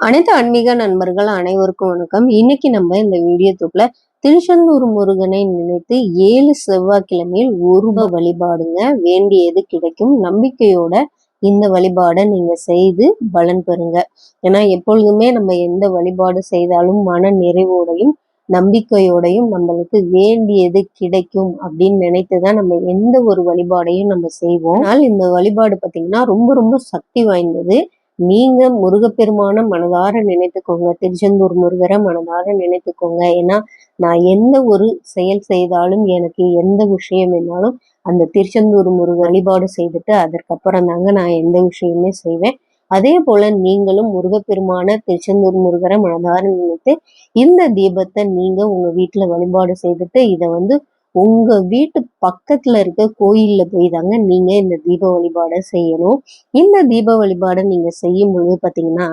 அனைத்து ஆன்மீக நண்பர்கள் அனைவருக்கும் வணக்கம். இன்னைக்கு நம்ம இந்த வீடியோ தொகுல திருச்செந்தூர் முருகனை நினைத்து ஏழு செவ்வாய்க்கிழமையில் ஒரு வழிபாடுங்க. வேண்டியது கிடைக்கும். நம்பிக்கையோட இந்த வழிபாடை நீங்க செய்து பலன் பெறுங்க. ஏன்னா எப்பொழுதுமே நம்ம எந்த வழிபாடு செய்தாலும் மன நிறைவோடையும் நம்பிக்கையோடையும் நம்மளுக்கு வேண்டியது கிடைக்கும் அப்படின்னு நினைத்துதான் நம்ம எந்த ஒரு வழிபாடையும் நம்ம செய்வோம். ஆனால் இந்த வழிபாடு பார்த்தீங்கன்னா ரொம்ப ரொம்ப சக்தி வாய்ந்தது. நீங்க முருகப்பெருமான மனதார நினைத்துக்கோங்க. திருச்செந்தூர் முருகரை மனதார நினைத்துக்கோங்க. ஏன்னா நான் எந்த ஒரு செயல் செய்தாலும் எனக்கு எந்த விஷயம் என்னாலும் அந்த திருச்செந்தூர் முருக வழிபாடு செய்துட்டு அதற்கப்புறம் தாங்க நான் எந்த விஷயமே செய்வேன். அதே போல நீங்களும் முருகப்பெருமான திருச்செந்தூர் முருகரை மனதார நினைத்து இந்த தீபத்தை நீங்க உங்க வீட்டுல வழிபாடு செய்துட்டு இதை வந்து உங்க வீட்டு பக்கத்துல இருக்க கோயில்ல போய் தாங்க நீங்க இந்த தீப வழிபாடை செய்யணும். இந்த தீப வழிபாடை நீங்க செய்யும் பொழுது பாத்தீங்கன்னா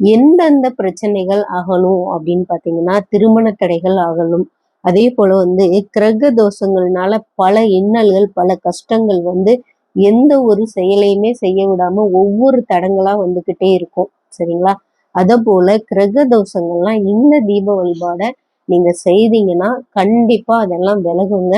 எந்தெந்த பிரச்சனைகள் ஆகணும் அப்படின்னு பாத்தீங்கன்னா திருமண தடைகள் ஆகணும் அதே போல வந்து கிரக தோஷங்கள்னால பல இன்னல்கள் பல கஷ்டங்கள் வந்து எந்த ஒரு செயலையுமே செய்ய விடாம ஒவ்வொரு தடங்களா வந்துகிட்டே இருக்கும். சரிங்களா? அத போல கிரக தோஷங்கள்லாம் இந்த தீப வழிபாடை நீங்க செய்தீங்கன்னா கண்டிப்பா அதெல்லாம் விலகுங்க.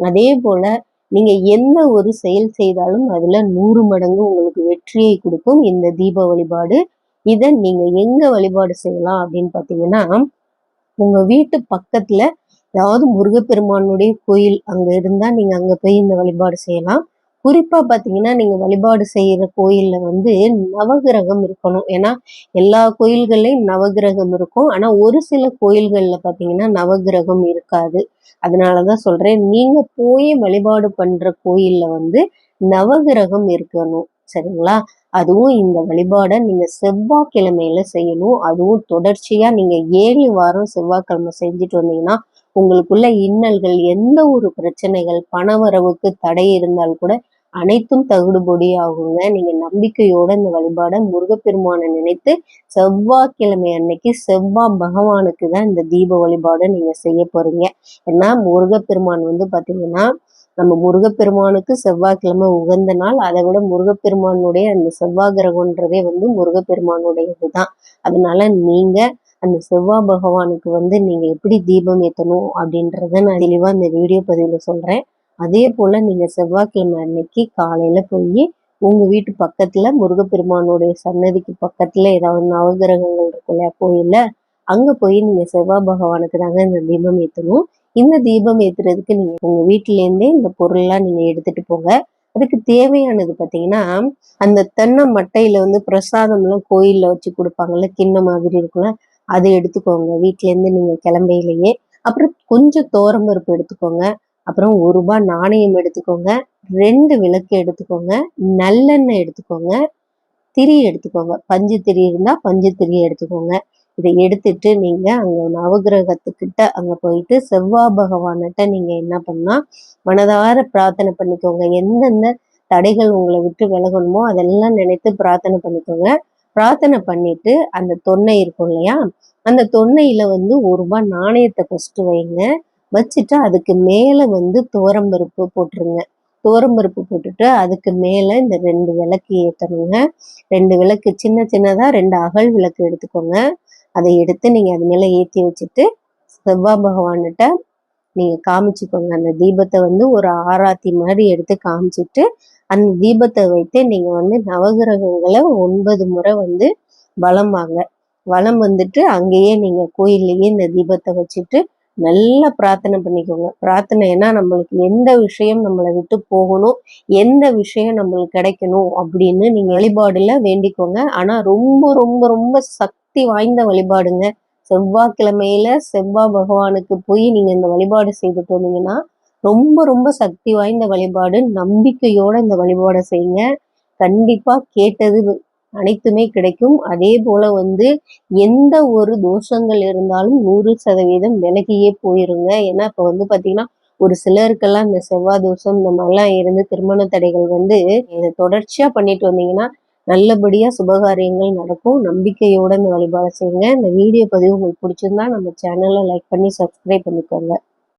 அதே போல நீங்க என்ன ஒரு செயல் செய்தாலும் அதுல நூறு மடங்கு உங்களுக்கு வெற்றியை கொடுக்கும். இந்த தீப வழிபாடு இதை நீங்க எங்க வழிபாடு செய்யலாம் அப்படின்னு பார்த்தீங்கன்னா உங்க வீட்டு பக்கத்துல ஏதாவது முருகப்பெருமானுடைய கோயில் அங்க இருந்தா நீங்க அங்க போய் இந்த வழிபாடு செய்யலாம். குறிப்பாக பார்த்தீங்கன்னா நீங்கள் வழிபாடு செய்கிற கோயிலில் வந்து நவகிரகம் இருக்கணும். ஏன்னா எல்லா கோயில்கள்லையும் நவகிரகம் இருக்கும். ஆனால் ஒரு சில கோயில்களில் பார்த்தீங்கன்னா நவகிரகம் இருக்காது. அதனால தான் சொல்கிறேன் நீங்கள் போய் வழிபாடு பண்ணுற கோயிலில் வந்து நவகிரகம் இருக்கணும். சரிங்களா? அதுவும் இந்த வழிபாடை நீங்கள் செவ்வாய்க்கிழமையில செய்யணும். அதுவும் தொடர்ச்சியாக நீங்கள் ஏழு வாரம் செவ்வாய்க்கிழமை செஞ்சுட்டு வந்தீங்கன்னா உங்களுக்குள்ள இன்னல்கள் எந்த ஒரு பிரச்சனைகள் பணவரவுக்கு தடை இருந்தால் கூட அனைத்தும் தகுடுபடியாகுங்க நீங்கள் நீங்க நம்பிக்கையோட இந்த வழிபாடை முருகப்பெருமானை நினைத்து செவ்வாய்க்கிழமை அன்னைக்கு செவ்வாய் பகவானுக்கு தான் இந்த தீப வழிபாடை நீங்க செய்ய போறீங்க. ஏன்னா முருகப்பெருமான் வந்து பாத்தீங்கன்னா நம்ம முருகப்பெருமானுக்கு செவ்வாய்க்கிழமை உகந்த நாள். அதை விட முருகப்பெருமானுடைய அந்த செவ்வாய் கிரகம்ன்றதே வந்து முருகப்பெருமானுடையது தான். அதனால நீங்க அந்த செவ்வாய் பகவானுக்கு வந்து நீங்க எப்படி தீபம் ஏற்றணும் அப்படின்றத நான் தெளிவா இந்த வீடியோ பதிவுல சொல்றேன். அதே போல் நீங்கள் செவ்வாய்க்கிழமை அன்னைக்கு காலையில் போய் உங்கள் வீட்டு பக்கத்தில் முருகப்பெருமானுடைய சன்னதிக்கு பக்கத்தில் ஏதாவது நவகிரகங்கள் இருக்கும் இல்லையா கோயில்ல அங்கே போய் நீங்கள் செவ்வாய் பகவானுக்கு தாங்க இந்த தீபம் ஏற்றணும் இந்த தீபம் ஏற்றுறதுக்கு நீங்கள் உங்கள் வீட்டிலேருந்தே இந்த பொருள்லாம் நீங்கள் எடுத்துகிட்டு போங்க. அதுக்கு தேவையானது பார்த்தீங்கன்னா அந்த தென்னை மட்டையில் வந்து பிரசாதம்லாம் கோயிலில் வச்சு கொடுப்பாங்கல்ல கிண்ண மாதிரி இருக்கும்ல அதை எடுத்துக்கோங்க. வீட்டிலேருந்து நீங்கள் கிளம்பையிலேயே. அப்புறம் கொஞ்சம் தோரம்பருப்பு எடுத்துக்கோங்க. அப்புறம் ஒரு ரூபாய் நாணயம் எடுத்துக்கோங்க ரெண்டு விளக்கு எடுத்துக்கோங்க நல்லெண்ணெய் எடுத்துக்கோங்க திரி எடுத்துக்கோங்க. பஞ்சு திரி இருந்தால் பஞ்சு திரி எடுத்துக்கோங்க. இதை எடுத்துட்டு நீங்கள் அங்கே நவகிரகத்துக்கிட்ட அங்கே போயிட்டு செவ்வாய் பகவான்கிட்ட நீங்கள் என்ன பண்ணால் மனதார பிரார்த்தனை பண்ணிக்கோங்க. எந்தெந்த தடைகள் உங்களை விட்டு விலகணுமோ அதெல்லாம் நினைத்து பிரார்த்தனை பண்ணிக்கோங்க. பிரார்த்தனை பண்ணிட்டு அந்த தொன்னை இருக்கும் இல்லையா அந்த தொன்னையில வந்து ஒரு ரூபாய் நாணயத்தை ஃபஸ்ட்டு வைங்க. வச்சுட்டு அதுக்கு மேலே வந்து துவரம்பருப்பு போட்டுருங்க. துவரம்பருப்பு போட்டுட்டு அதுக்கு மேலே இந்த ரெண்டு விளக்கு ஏற்றணுங்க ரெண்டு விளக்கு சின்ன சின்னதாக ரெண்டு அகல் விளக்கு எடுத்துக்கோங்க. அதை எடுத்து நீங்கள் அது மேலே ஏற்றி வச்சுட்டு செவ்வாய் பகவான்கிட்ட நீங்கள் காமிச்சுக்கோங்க. அந்த தீபத்தை வந்து ஒரு ஆராத்தி மாதிரி எடுத்து காமிச்சிட்டு அந்த தீபத்தை வைத்து நீங்கள் வந்து நவகிரகங்களை ஒன்பது முறை வந்து வளம் வாங்க. வலம் வந்துட்டு அங்கேயே நீங்கள் கோயில்லையே இந்த தீபத்தை வச்சுட்டு நல்லா பிரார்த்தனை பண்ணிக்கோங்க. பிரார்த்தனைனா நம்மளுக்கு எந்த விஷயம் நம்மளை விட்டு போகணும் எந்த விஷயம் நம்மளுக்கு கிடைக்கணும் அப்படின்னு நீங்க வழிபாடுல வேண்டிக்கோங்க. ஆனா ரொம்ப ரொம்ப ரொம்ப சக்தி வாய்ந்த வழிபாடுங்க. செவ்வாய்க்கிழமையில செவ்வாய் பகவானுக்கு போய் நீங்க இந்த வழிபாடு செய்துட்டு வந்தீங்கன்னா ரொம்ப ரொம்ப சக்தி வாய்ந்த வழிபாடு. நம்பிக்கையோட இந்த வழிபாடை செய்யுங்க. கண்டிப்பா கேட்டது அனைத்துமே கிடைக்கும். அதே போல வந்து எந்த ஒரு தோஷங்கள் இருந்தாலும் நூறு சதவீதம் விலகியே போயிருங்க. ஏன்னா இப்போ வந்து பார்த்திங்கன்னா ஒரு சிலருக்கெல்லாம் இந்த செவ்வாய் தோஷம் இந்த மாதிரிலாம் இருந்து திருமண தடைகள் வந்து இதை தொடர்ச்சியாக பண்ணிட்டு வந்தீங்கன்னா நல்லபடியாக சுபகாரியங்கள் நடக்கும். நம்பிக்கையோட இந்த வழிபாடு செய்யுங்க. இந்த வீடியோ பதிவு உங்களுக்கு பிடிச்சிருந்தா நம்ம சேனலை லைக் பண்ணி சப்ஸ்கிரைப் பண்ணிக்கோங்க.